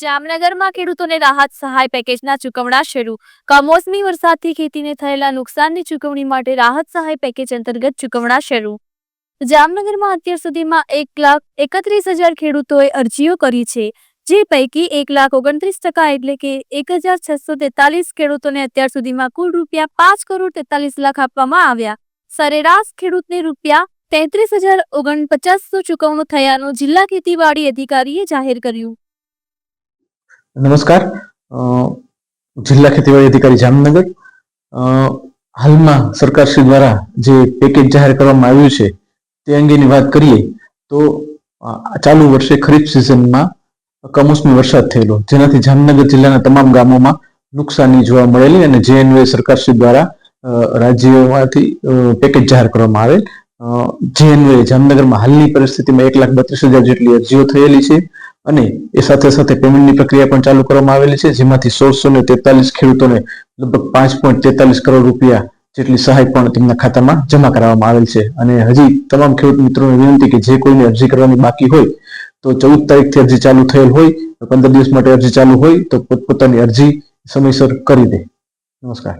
જામનગરમાં ખેડૂતોને રાહત સહાય પેકેજના ચૂકવણા શરૂ. કમોસમી વરસાદથી ખેતીને થયેલા નુકસાનની ચૂકવણી માટે રાહત સહાય પેકેજ અંતર્ગત ચૂકવણા શરૂ. જામનગરમાં અત્યાર સુધીમાં એક લાખ એકત્રીસ હજાર ખેડૂતોએ અરજીઓ કરી છે, જે પૈકી એક લાખ ઓગણત્રીસ ટકા એટલે કે એક હજાર છસો તેતાલીસ ખેડૂતોને અત્યાર સુધીમાં કુલ રૂપિયા પાંચ કરોડ તેતાલીસ લાખ આપવામાં આવ્યા. સરેરાશ ખેડૂતને રૂપિયા તેત્રીસ હજાર ઓગણપચાસસો ચૂકવણું થયાનું જિલ્લા ખેતીવાડી અધિકારીએ જાહેર કર્યું. નમસ્કાર. જિલ્લા ખેતીવાડી અધિકારી જામનગર. હાલમાં સરકારશ્રી દ્વારા જે પેકેજ જાહેર કરવામાં આવ્યું છે, તે અંગેની વાત કરીએ, તો ચાલુ વર્ષે ખરીફ સિઝનમાં કમોસમી વરસાદ થયેલો. જેનાથી જામનગર જિલ્લાના તમામ ગામોમાં નુકસાની જોવા મળેલી અને જે અન્વયે સરકારશ્રી દ્વારા રાજ્યોમાંથી પેકેજ જાહેર કરવામાં આવેલ. જે અન્વયે જામનગરમાં હાલની પરિસ્થિતિમાં એક લાખ બત્રીસ હજાર જેટલી અરજીઓ થયેલી છે. અને એ સાથે સાથે પેમેન્ટની પ્રક્રિયા પણ ચાલુ કરવામાં આવેલી છે, જેમાંથી સોળસો ને તેતાલીસ ખેડૂતોને લગભગ પાંચ પોઈન્ટ તેતાલીસ કરોડ રૂપિયા જેટલી સહાય પણ તેમના ખાતામાં જમા કરાવવામાં આવેલ છે. અને હજી તમામ ખેડૂત મિત્રોને વિનંતી કે જે કોઈને અરજી કરવાની બાકી હોય, તો ચૌદ તારીખથી અરજી ચાલુ થયેલ હોય પંદર દિવસ માટે અરજી ચાલુ હોય, તો પોતપોતાની અરજી સમયસર કરી દે. નમસ્કાર.